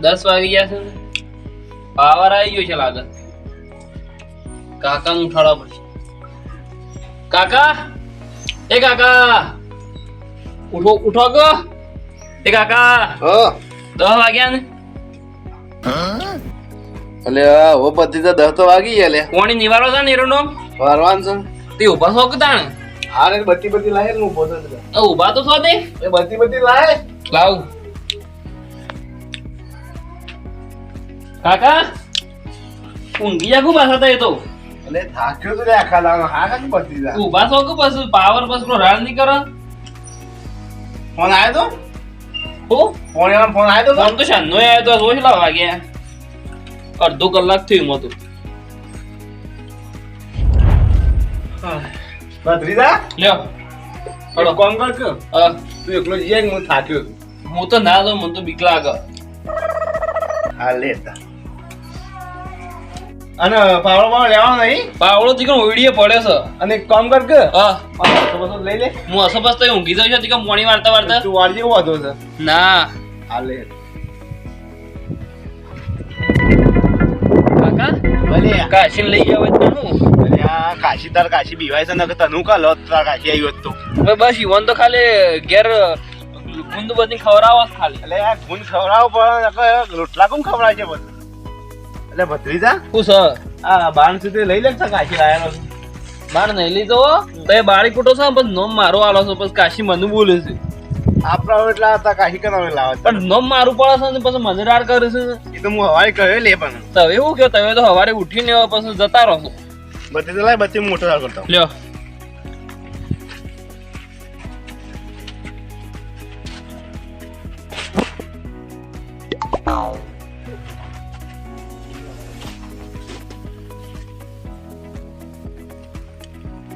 દસ વાગી ગયા છે. પાવર આવી ગયો છે લાગે. કાકા ઉઠાડવા પડશે. કાકા! એ કાકા! ઉઠો ઉઠો ગો. એ કાકા! હા. દસ વાગ્યા ને? એટલે હો બધી તો દસ તો વાગી ગયા લે. કોણી નિવારો છે ને એનો વારવાન છે. તે ઊભા શોક કે તાણ? હા બધી બત્તી બત્તી લાય ને લાય. આ ઊભા તો. શોધે એ બત્તી બધી લાય. લાવ. કાકા ઊંઘી જાગું પાછા એ તો. એટલે થાક્યો તો આખા દાડો. હા કાંઈ બત્તી લાય. ઊભા છો કે પછી પાવર બસ પેલો રાડ નહીં કરો? ફોન આવ્યો તો? હો? ફોન એમાં ફોન આવ્યો તો ફોન તો શાનનો આવ્યો તો જોઈ લા વાગ્યા અડધો કલાક થયું એમાં તો. ભત્રીજા? લ્યો. થોડો કોમ કર કે તું એકલો જઈએ હું થાક્યો હું તો ના દઉં મને તો બીક લાગે. હા લે તા. અને પાવડો પાવડો લેવાનો નહીં? પાવડો દીકરો ઓઈડીએ પડે છે. અને એક કામ કર કે હા. બસો લઈ લે. હું હસો બસ તો ઊંઘી જાઉં છું દીકરો મોણી વાર્તા વાર્તા તું વાળ જેવો હતો છે. ના. હા લે. કાકા? ભલે. કાશી લઈ જાવ તો આ કાશી તાર કાશી બીવાય છે ને તનુ કા લો તાર કાશી આવ્યો તો. હવે બસ ઈવન તો ખાલી ઘેર ગુંદ બધી ખવડાવો ખાલી. એટલે આ ગુંદ ખવડાવો પણ લોટલા રોટલા કોણ ખવડાવે છે બધું એટલે ભત્રીજા? શું સર આ બાણ સુધી લઈ લે કાશી લાયેલો બાણ નહીં લીધો તો એ બાળી કૂટો છે પણ નોમ મારો આલો છો પછી કાશી મને બોલે છે. આપણા એટલા હતા કાશી કરાવે લાવે પણ નોમ મારું પડે છે ને પછી રાડ કરે છે. એ તો હું હવાઈ કહ્યો લે પણ. તમે એવું કહો તમે તો સવારે ઉઠીને પછી જતા રહો. છો બત્તી તો લાય બત્તી મોટો સાર કરતા. લ્યો.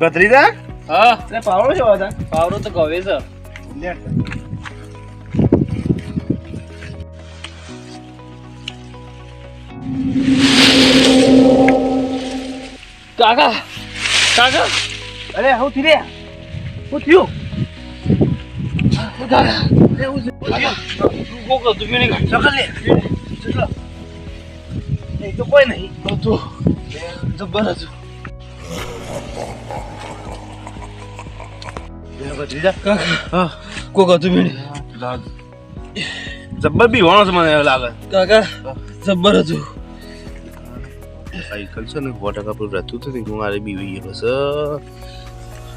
ભત્રીજા? હા. એટલે પાવડો છે બધા. પાવરો તો ગવે છે. લે. કાકા કાકા. અરે હું થી રે. હું થયું? કાકા કોક. હતું પીને કાઢ સકલ લે. ચલો. એ તો કોઈ નહીં. હતું. કાકા હતું પીને જબ્બર બી વણો છે મને લાગે. કાકા જબ્બર હતું. સાયકલ છે ને સો ટકા પેલું રહેતું હતું ને હું મારે બી વહી ગયો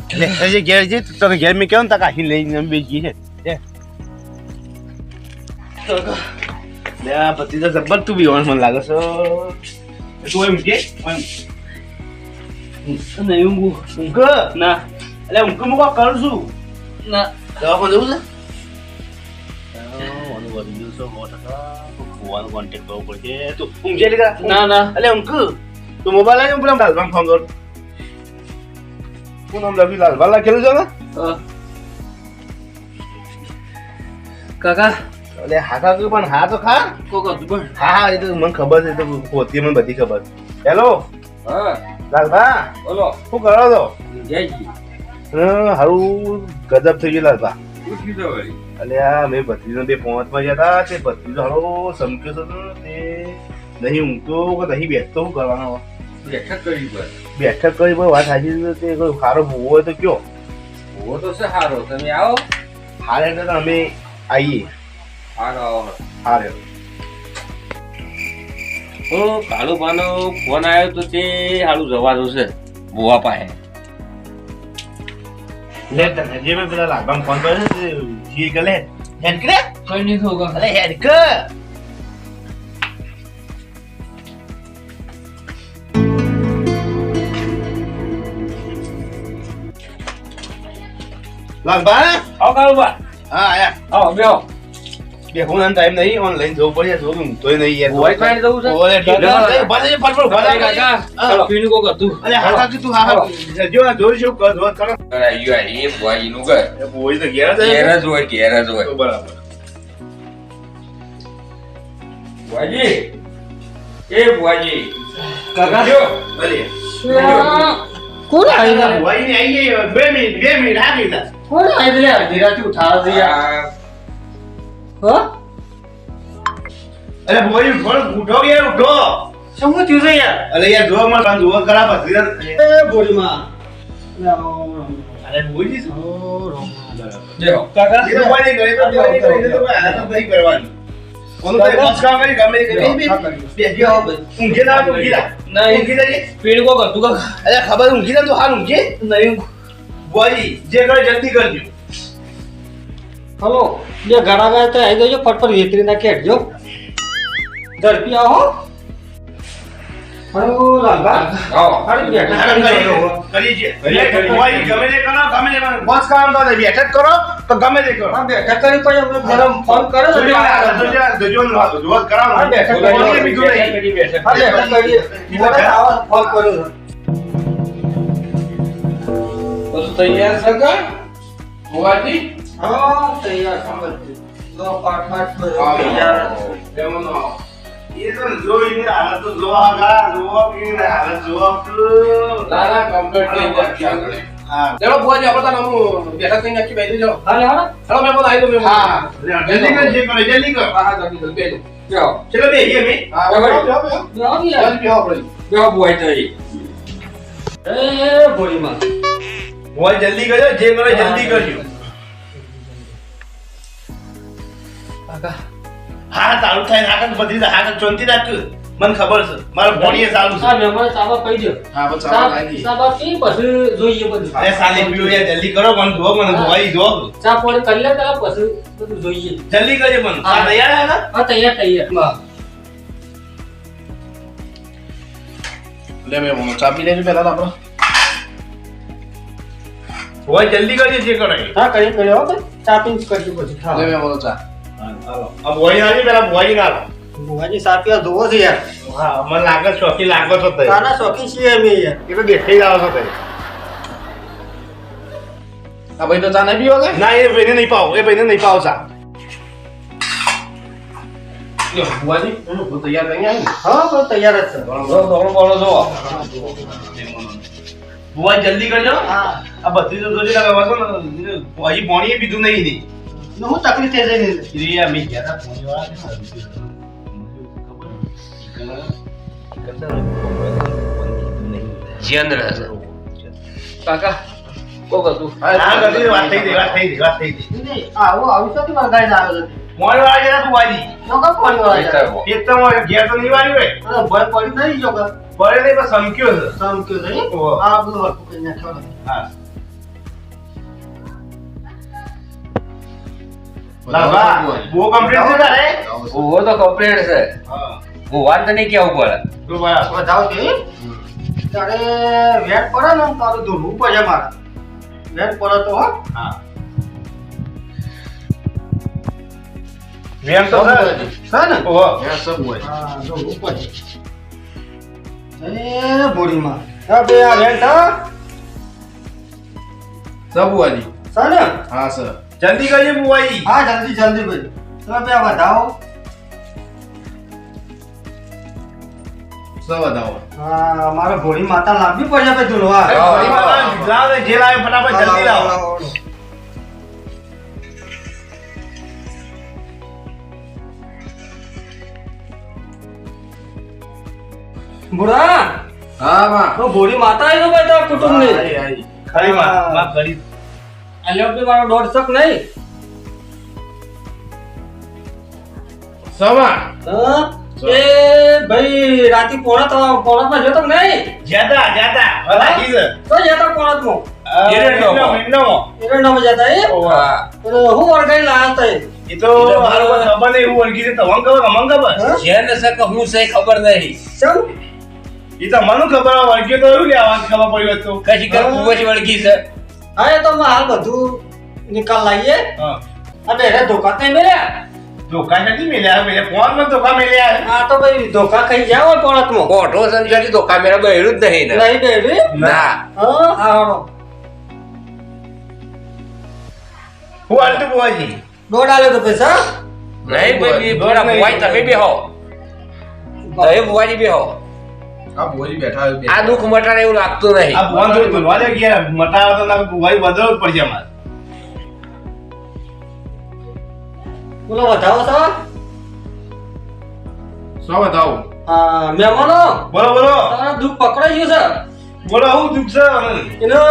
છે. લે જે ઘેર જે તને ઘેર મેં કેવું ને તા કાશી લઈને બેસી છે લે કાકા. લે આ જબ્બર તું બી મને લાગે છે. તું એમ કે? એમ. નહીં ઊંઘું ઊંઘ ના. એટલે ઊંઘ મૂકવા કરું છું ના દવાખાને જવું છે ફોવાનો કોન્ટેક્ટ કરવો પડશે તું ઊંઘ લીધા ના ના એટલે ઊંઘ તું મોબાઈલ આવી પેલા લાલભાઈ ફોન કર શું નામ લખ્યું લાલભાઈ લખેલું છે ને કાકા એટલે હા ખા પણ હા તો ખા કોક પણ હા હા એ તો મને ખબર છે તો પોતી મને બધી ખબર હેલો હા લાલભા બોલો શું કરો છો જયજી હં, હારું ગજબ થઈ ગયેલા હતા. અને આ મેં ભત્રીજો બે પહોંચમાં ગયા હતા તે ભત્રીજો હારો સમક્યો હતો તે નહીં ઊંઘતો કે નહીં બેસતો શું કરવાનો? બેઠક કરી બેઠક કરી પણ વાત સાચી છે તે કોઈ સારો ભૂવો હોય તો કયો? હોવો તો છે સારો. તમે આવો. હારે એટલે તો અમે આવીએ હારો આવો. હાલ હું કાળુભાનો ફોન આવ્યો તો તે હારું જવાનું છે બુવા પાસે. લે તને જે મેં પેલા લાલભાઈ ફોન કર્યો ને તે જી કે લે હેડ કરે કઈ નહીં થયું કાકા અલે હેડ કર લાલભાઈ આવો કાળુભા હા આયા આવો બેહો બે ફોન ટાઈમ નહીં ઓનલાઈન જવું પડે જોવું ઊંઘતોય નહીં યાર ભુવાઈ પાસે જવું છે? ઓલે ઢીલો ભલે છે, ફટફટ ભલે. કાકા કાકા. કાકા પીનું કોક હતું. અલે હા કાકી તું હા હા. જો આ જોઈશું કર જો કરો. અરે એ બુવાજીનું ઘર. એ બોય તો ઘેર જ ઘેર જ હોય ઘેર જ હોય. બરાબર. બુવાજી એ બુવાજી કાકા. જો, ભલે કોણ ને ગઈ બે મિનિટ બે મિનિટ હા કીધા કોણ આવી રાતે ઉઠાડો યાર આ હા? અરે બોય ઉઠો ઉઠો. શું થયું છે યાર? અરે યાર જો મને પણ જુઓ ખરા બધી એ બોડીમાં અરે બોયજી કાકા એ તો એ તો નહીં તો કરવાની. તો કરી, ગમે કરી. બે- બે- ઊંઘી ના ઊંઘી જા. નહીં. ઊંઘી જાજે. પીણ કોક અરે ખબર ઊંઘી તો હાલ ઊંઘી. નહીં. બોયજી, જે કરે જલ્દી કરજો. હલો બે ઘણા ગયા તો આવી જજો ફટફટ વેતરી નાખી હટજો ઝડપી આવો હલો રાંભા આવો અરે બેઠા કરી કરી છે. દો. કરી છે. કરીએ, કરીએ. બોયજી, ગમે તે કરો, ગમે તે કરો. બસ કામ તો નહીં. બેઠક કરો તો ગમે તે કરો હા બેઠા કરી પછી અમને ગરમ ફોન કરે તો જોજો, હા જોજો, જોજો, જોજો, જોજો, કરાવો. હા, બેઠક બોલીએ બીજું નહીં. બેઠા કરીએ મોડે આવા ફોન કર્યો છે. બધું તૈયાર છે કા ભુવાજી હા તૈયાર સમજ લો પાઠ તૈયાર. એ તો જોઈને હાલત તો જોવા ગા, જોવા પીને હાલત જોવા. ના ના કમ્પ્લીટ થઈ જાય. ગણે. હા. ચલો ભુવાજી આપણે તાને હું બેઠા થઈને આખી બેસી જાઓ. હાલે હાલે ચલો મેં બોલા આવી દો હા. જલ્દી કર, જે કરે, જલ્દી કર. હા હા જલ્દી જલ્દી બેસો જાઓ. ચલો. હા બેહો. ભુવાજી તો એ જલ્દી કરજો, જે કરે જલ્દી કરજો. હા ચાલુ થાય ને આગળ બધી આગળ ચોંતી રાખ મને ખબર છે. મારા ભણીએ ચાલુ છે. હા મહેમાન સાબા કહી દે હા બસ ચા સાબા પી પછી જોઈએ બધું. અરે સાલે પીઓ યાર જલ્દી કરો મને જો મને ધોવાઈ જો ચા પાણી કરી લે પેલા પછી બધું જોઈએ. જલ્દી કરજે મને. હા. તૈયાર હે ને? હા તૈયાર તૈયાર. લે મેં ચા પી લેજો પહેલા તો આપણે હોય જલ્દી કરજે જે કરે હા કરી કરી હો ચા પીને જ કરજો પછી. લે મે મને ચા. આ ભોઈ ના પેલા ભોઈ ના ચા પીવા જોવો છે યાર. હા મને લાગે શોખી લાગો છો તઈ. ચાના શોખી છીએ અમે યાર. એ તો દેખાઈ જાવ છો તઈ. આ ભાઈ તો ચા નહીં પીવો કે? ના એ ભાઈને નહીં પાવ એ ભાઈને નહીં પાવ ચા. હું તૈયાર થઈ ગયા. હા તૈયાર જ છે. દોડો બોલો જો જલ્દી કરજો. હા. આ બધી તો જોજે લાગે વાસો ને હજી ભણીએ પીધું નહીં નહીં. હું તકલીફ થઈ જાય ને રિયા મી ગયા તા ભણી વાળા ચેન્દ્ર કાકા કોક હતું? હા ગધી વાત થઈ વાત થઈ ગઈ વાત થઈ ગઈ. નહીં, આવું આવું શું મારા ગાય આવે છે? મોડ વાળા ગયા ભુવાજી નોકા પાણી વાળા છે એક તો મોડ ઘેર તો નહીં વાળ્યું હોય. ભર પડી નહીં જો કે? પડે નહીં પણ સમક્યો છે. સમ કયો છે. આ બધું હરખું કરી નાખ્યો ને. હા. બહુ કમ્પ્લીટ છે તારે. ઓહો તો કમ્પ્લીટ છે. હા. નહીં કેવું પડે. તો બરાબર વધાવો છે ત્યારે વેટ પડે ને તારું ધોવું પડે મારે. વેટ પડે તો હા. વેમ તો છે છે ને? ઓહો. ત્યાં સબ હોય હા ધોવું પડે એ બોડીમાં. હા બે આ વેટ હા સબ છે ને? હા સર. જલ્દી કરજે બુવાઈ હા જલ્દી જલ્દી ભાઈ. તમે બે વધાવો. હા મારે ભોળી માતા લાવવી પડશે ભાઈ ધૂળવા અરે ઘણી વાર ને, જે લાવે ફટાફટ જલ્દી લાવો. ભોળા હા. માં તો ભોળી માતા આવી તો ભાઈ આઈ, આઈ. ખરી માં અલ્યો બી મારો દોઢ શક નહીં સમા એ ભાઈ રાતી પોણા તો પોણા માં જતો નહીં? જ્યાતા જ્યાતા. બતાકી છે તો જતા પોણા તો એરંડોમાં. એરંડોમાં. માં જતા એ? હા. તો હું ઓરગાઈ લાવ્યા એ. એ તો મારો ખબર નહીં હું ઓળખી છે તમને ખબર મને ખબર. જેને સક હું સે ખબર નહીં. ચાલ એ તો મને ખબર ઓળખ્યો તો એવું લેવા ખબર પડી હોત તો. કશી કર ખૂબ જ વળગી છે. એ તો હાલ બધું નિકાલ લાવીએ. હા. અને એને ધોકા નહીં મેલ્યા ધોકા નથી મેલ્યા મેલ્યા ફોનમાં ધોકા મેલ્યા હા તો ભાઈ ધોકા ખાઈ જાવ પોણતમાં કોઠો સંજરી ધોકા કામેરા બહેરું જ નહીં નહીં બહેરું? ના. હા હા હું હાલતું બોવાજી દોડ આલ્યો તો પૈસા નહીં ભાઈ થોડા ભુવાઈ તમે બેહો. તમે ભુવાજી બેહો. આ ભોજી બેઠા આ દુઃખ મટાડે એવું લાગતું નહીં. આ ફોન જોઈ ધોવા દે મટાવા તો ના બુવાઈ બદલવું જ પડશે અમારે. બોલો વધાવો છો? શું બતાવું આ મહેમાનો? બોલો બોલો. તમારું દુઃખ પકડાઈ ગયું બોલો હું દુઃખ છે? એનો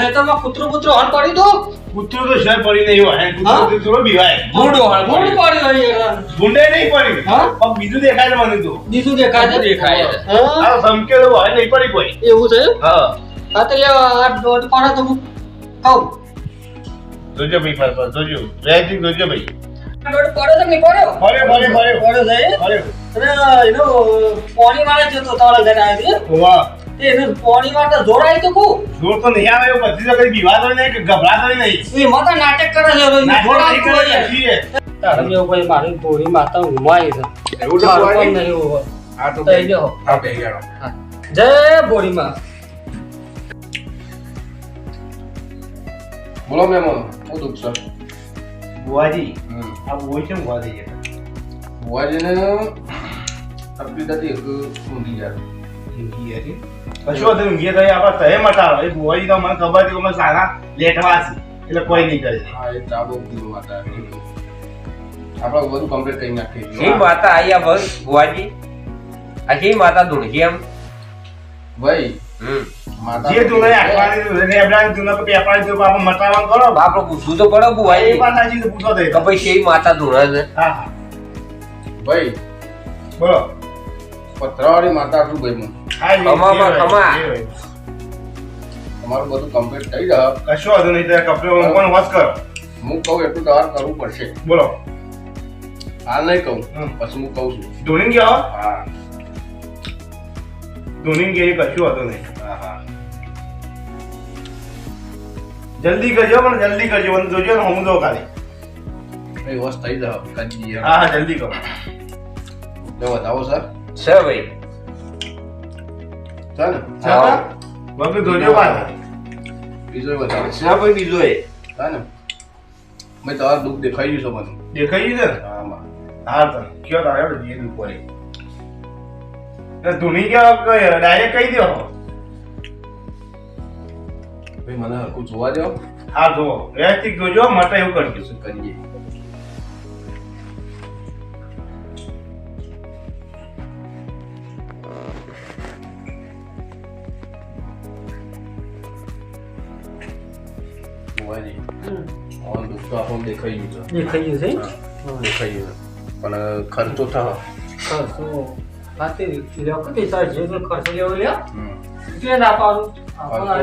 હેતરમાં કૂતરો કૂતરો હણ પડી તો કૂતરો તો શેર પડી નહીં હોય. હા? કૂતરું થોડો બીવાય. ભૂંડો હાલ ભૂંડ પડી હોય યાર ભૂંડે નહીં પડી હા? પણ બીજું દેખાય છે મને તો. બીજું દેખાય છે? દેખાય. હા? આ ધમકે હોય નહીં પડી કોઈ. એવું છે? હા. હા તો યાર આ દોડ પાડા તો હું કહું જોજો ભાઈ પર પર જોજો. રેજી જોજો ભાઈ. દોઢ પડે તો નહીં પડ્યો? ફરે ફરે ફરે પડે છે? ફરે અને એનો પાણી મારે છે તો તમારા ઘરે આવ્યો છે? વાહ. તે એને પોણી વાળે જોર તો કુ જોર તો નહીં આવે એવું બધી કઈ બીવાતો નહીં કે ગભરાતો નહીં. એ માતા નાટક કરે છે આવતું કરે હોય તારે મેં ભાઈ મારી ભોળી માતા ઊંઘવાય છે. એવું તો મારું કોઈ નહીં. નહીં હોય. આ તો તો એ હા બે ગયો જય ભોળી માં બોલો મેમો હું દુઃખ છે? બુવાજી હમ. આ બોય છે ઊંઘવા દઈએ બુવાજીને તકલીફ હતી ઊંઘી ગયા. ઊંઘી હતી કશો હતો? ઊંઘી તો આપણે તહે મટાડો. એ બુવાજી તો મને ખબર હતી અમે સારા લેટવા છે. એટલે કોઈ નહીં કરે. હા એ ચાબો પીવો વાત આપણે બધું કમ્પ્લીટ કરી નાખીએ શી માતા આયા બસ બુવાજી આ શી માતા ધૂળકી એમ? ભાઈ જે તું આખવાની ને કરો. પૂછવું પડે એ માતાજી પૂછો તો કે ભાઈ શી માતા હા હા. ભાઈ બોલો. પથરાવાળી માતા આટલું ભાઈ. તમારું બધું કમ્પ્લીટ થઈ જાય કશું વાંધો નહીં તો કપડે કોણ વાત કરો. હું કહું એટલું તમારે કરવું પડશે. બોલો. હા નહીં કહું. પછી હું કહું છું. ધોની ગયા હા. ધોની ગયા કશું વાંધો નહીં. હા હા. જલ્દી કરજો પણ જલ્દી કરજો મને જોજો ને હું દો ખાલી. ભાઈ વસ થઈ જાવ કાજી હા હા જલ્દી કરો. જો બતાવો સર. છે ભાઈ. ને હા. બાકી બીજો બતાવો. છે ભાઈ બીજો એ તમારું દુઃખ દેખાઈ ગયું છે મને. દેખાઈ ગયું છે? ને હા. હા તો કયો તારે આપણે ઉપર ધોની ગયા ડાયરેક્ટ કહી દો ભાઈ મને હરખું જોવા દો હા જો વ્યવસ્થિત જોજો માટે એવું કરજો કરીએ. જોવાજી ઓન દુઃખ તો આપણને દેખાઈ ગયું છે દેખાઈ ગયું છે હા, દેખાઈ ગયું પણ ખર્ચો થયો ખર્ચો પૈસા જે તો ખર્ચો લેવો લ્યો. ના પાડું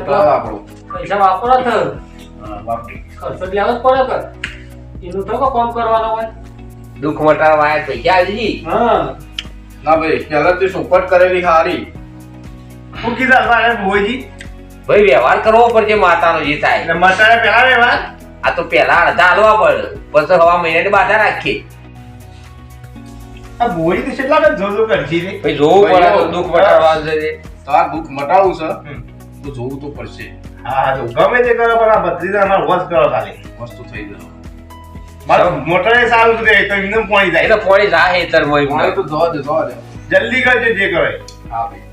થયો પૈસા વાપરો થયો. ખર્ચો લેવો જ પડે કે એનું તો કોમ કરવાનો હોય દુઃખ મટાડવા આયા પૈસા આલજી હા ના ભાઈ પહેલાથી સોપટ કરેલી હારી હું કીધા મારે ભોજી ભાઈ વ્યવહાર કરવો પડશે માતાનો જે થાય. એટલે મસાલા પેલા વ્યવહાર? આ તો પેલા અડધા હાલવા પડે. પછી હવા મહિને બાધા રાખીએ. આ ભોજી તો કેટલા બધા જોજો કરશી રે? ભાઈ જોવું પડે તો દુઃખ મટાડવાનું છે. તો આ દુઃખ મટાવું છે તો જોવું તો પડશે. હા જો. ગમે તે કરો પણ આ બત્રીસમાં વસ કરો ખાલી. વસ્તુ થઈ ગયો. મારો મોટરે સારું રહે તો એકદમ પાણી એ જાય એટલે પોણી જાય હેતરમાં મને તો જો જો જલ્દી કરજે જે કરે હા ભાઈ.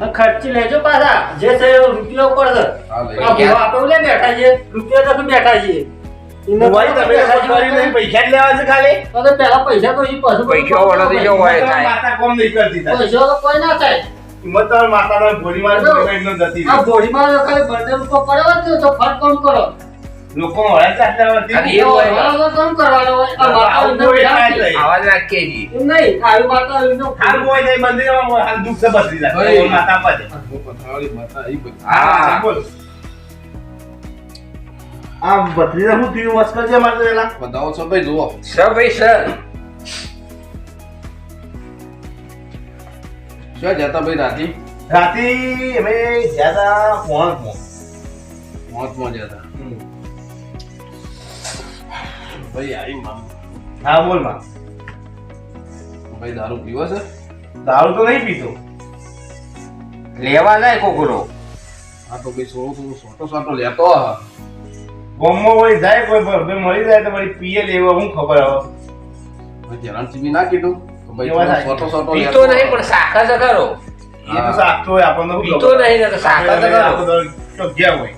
ખર્ચી લેજો પાછા. જે છે રૂપિયો પડશે હા આ ભૂવા આપણે બેઠા છીએ. રૂપિયા તો બેઠા છીએ? પૈસા લેવા છે ખાલી. તો પૈસા તો પૈસા હોય માતા કોમ નહીં કરતી પૈસા તો કોઈ ના થાય. માતાનો ભોજી મારી જતી આ ખાલી પડ્યો તો ફટ કોમ કરો. લોકો મળે છે આટલા વર્ષથી. અને એ હોય. હવે કોમ કરવાનો હોય આવું. આવાજ રાખીએ એમ નહીં આવી માતા એમને હાલ કોઈ નહીં મંદિરમાં હાલ દુઃખ છે હજાર. ભાઈ. માતા પાસે માતા આવી બધી હા. બોલ આ બત્રીસ હું થયું વસ કરજે મારે પેલા બતાવો છો ભાઈ જુઓ સર ભાઈ સર શું જતા ભાઈ રાતી રાતી અમે જ્યાં પોણ મોતમાં જતા ભાઈ આવી મામ હા બોલમાં. ભાઈ દારૂ પીવો છે? દારૂ તો નહીં પીતો. લેવા જાય કોકરો હા તો ભાઈ સોળો સોળો સોટો સોટો લેતો હા ગોમમાં વળી જાય કોઈ ભાઈ મળી જાય તો વળી પીએ લેવો હું ખબર હવે. ભાઈ ધ્યાનથી બી ના કીધું. તો ભાઈ થોડો. સોટો સોટો પીતો નહીં પણ સાખા જ કરો એ તો સાખતો હોય આપણને પીતો? નહીં ને તો શાખા તો આપણે ખરો આખો હોય?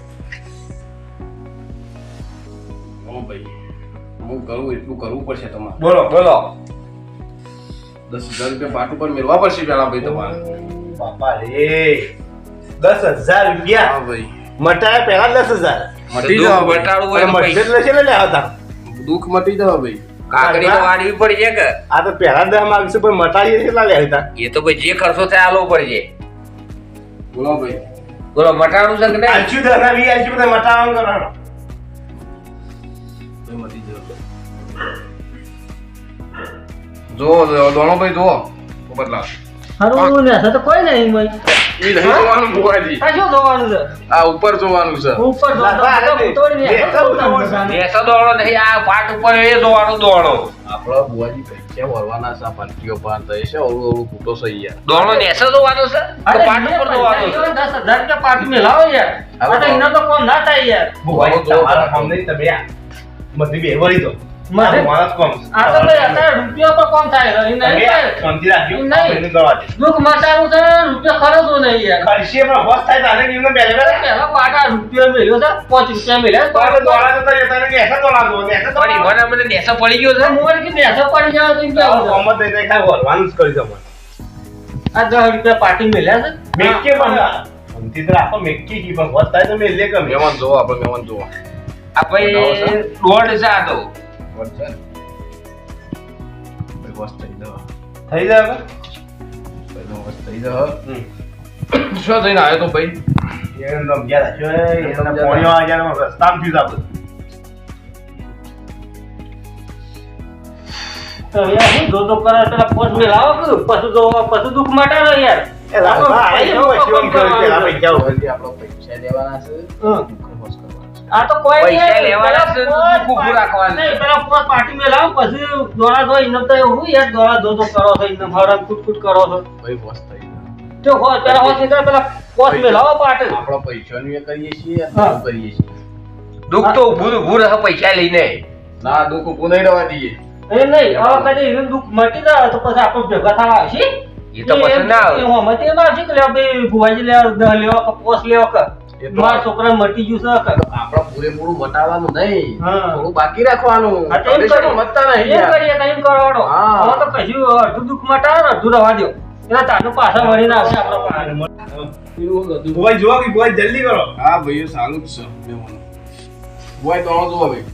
હું કરું એટલું કરવું પડશે તમારે. બોલો બોલો. દસ હજાર રૂપિયા પાટ ઉપર મેળવા પડશે પેલા ભાઈ તમારે. બાપા રે. દસ હજાર રૂપિયા? હા ભાઈ. મટાયા પેલા દસ હજાર. મટી જવા બટાડવું હોય મટશે છે ને લે તા દુઃખ મટી જવા ભાઈ. કાકડી તો વાળવી પડશે કે? આ તો પહેલા દહ માંગશું પણ મટાડીએ કેટલા લે હતા એ તો ભાઈ જે ખર્ચો થાય આલો પડશે. બોલો ભાઈ. બોલો મટાડું છે કે નહીં? આજુ દહ વી બધા મટાવાનું કરવાનો. મટી જવા જો દોણો ભાઈ જો બદલા હારું ને તો કોઈ નહીં ભાઈ એ નહીં જોવાનું બુવાજી આ શું જોવાનું છે? આ ઉપર જોવાનું છે. ઉપર જોવાનું. એસો દોડો. નહીં આ પાટ ઉપર એ દોવાનો દોડો. આપણા બુવાજી પૈસા વળવાના છે પાલકીઓ પાર તો છે અવળું અવળું ફૂટો છે યાર દોડો નેસો દોવાનો છે? પાટ ઉપર દોવાનો છે. દસ રૂપિયા પાટી મેલાવો યાર. આ તો એનો તો કોમ ના થાય યાર. ભુવાજી, તમારા કામ નહીં તમે આ બધી બે વળી દો મારે- મારા કોમ આ તો અત્યારે રૂપિયા પર કોમ થાય. નહીં શાંતિ રાખજો. નહીં. દુઃખ મટાડવું છે રૂપિયા ખર્ચવું નહીં યાર. ખર્ચે પણ હોશ થાય તારે બે બે પહેલા પાટા રૂપિયા મેલ્યો છે પાંચ રૂપિયા મેલ્યા તો દોડા તો તને તને એસા દોડા દો ને એસા પણ દોડા મને નેસો પડી ગયો છે. મોર કે બેસો પડી જાવ તો કેવું કોમ દે દે કાંઈ જ કરી દો મને. આ દસ રૂપિયા પાટી મેલ્યા છે? મેકે પણ. શાંતિ તો રાખો મેકે કી પણ હોશ થાય તો મેં લે ગમે. મહેમાન જોવો આપણે મહેમાન જોવો. ભાઈ દોઢ છે? આ તો વળશે ને ભાઈ વસ્ત થઈ જવા થઈ જાય હવે? ભાઈ નો વસ્ત થઈ જવા હમ. શું થઈને આવ્યો તો ભાઈ? એને તો ગયા હતા. શું એ? એમને પોણીઓ આ ગયા ને રસ્તામાં થયું હતું આપણે. તો યાર શું ધોધો કરે પેલા પોસ્ટ મેલાવો કે પછી જો પછી દુઃખ મટાડો યાર. આ પૈસા પૈસા તો કોઈ પૈસા નહીં. લેવાના છે, પેલા દુઃખ રાખવાનું. નહીં, પેલા પોસ્ટ પાટી મેલાવો પછી દોડા દો એમને તો હું યાર દોડા ધોધો કરો છો એમને કુટ કુટ કરો છો. ભાઈ વસ્ત થઈ જો હો પેલા હો સીધા પેલા પોસ્ટ મેલાવો પાર્ટી આપણો પૈસાનું એ કરીએ છીએ આ કરીએ છીએ. દુખ તો ઉભું ઉભું રહે પૈસા લઈને. ના દુખ ઉભું નહીં રહેવા દઈએ. એ નહીં હવે કદી એનું દુઃખ મટી જાય તો પછી આપણે ભેગા થવા આવશે? એ તો પછી ના આવે. એ હોમાં તો એમ આવશે કે લે ભાઈ ભુવાજી લેવા દહ લેવા કે પોસ લેવા કે. તો મારા છોકરા મટી ગયું છે. આપણે પૂરેપૂરું મટાડવાનું નહીં. થોડું બાકી રાખવાનું. હા, તો એમ પૈસા કરીએ. મતતા નહીં એમ કરીએ તો કરવાનો. હા. તો કશું અડધું દુઃખ મટાડો અડધું રવા દો એટલે તાનું પાછા વળીને આવશે આપણા પાસે ભુવાઈ કે ભુવાઈ જલ્દી કરો. હા ભાઈ સારું જ છે. મહેમાનો બોય તો જોવો ભાઈ.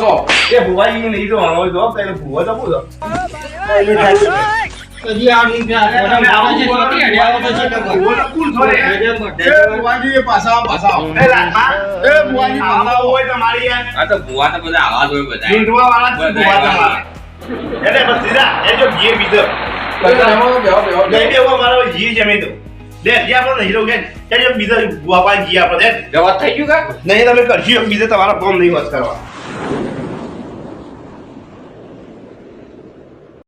છો? એ ભુવાઈ નહીં તો પેલે ભુવા તો પૂછો આ પછી તો ભુવા તો કુલ થોડે. એ બુવાજી એ પાછા પાછા એ ભુવાજી આવા. હોય તમારી આ તો ભુવા તો બધા આવા હોય બધા ઝૂંટવા વાળા ભુવા તમારા. એટલે બસ સીધા, એ જો ઘી બીજો. બધા મહેમાનો બેહો, બેહો, બેહો. નહીં બેહો, મારો ઘી જમી દો. લે, ઘી આપણો નહીં કે. ચાલ, ભુવા પાસે ઘી આપણો. જવા થઈ ગયું કા? નહીં તમે કરશો બીજો તમારો કામ નહીં હોત કરવા.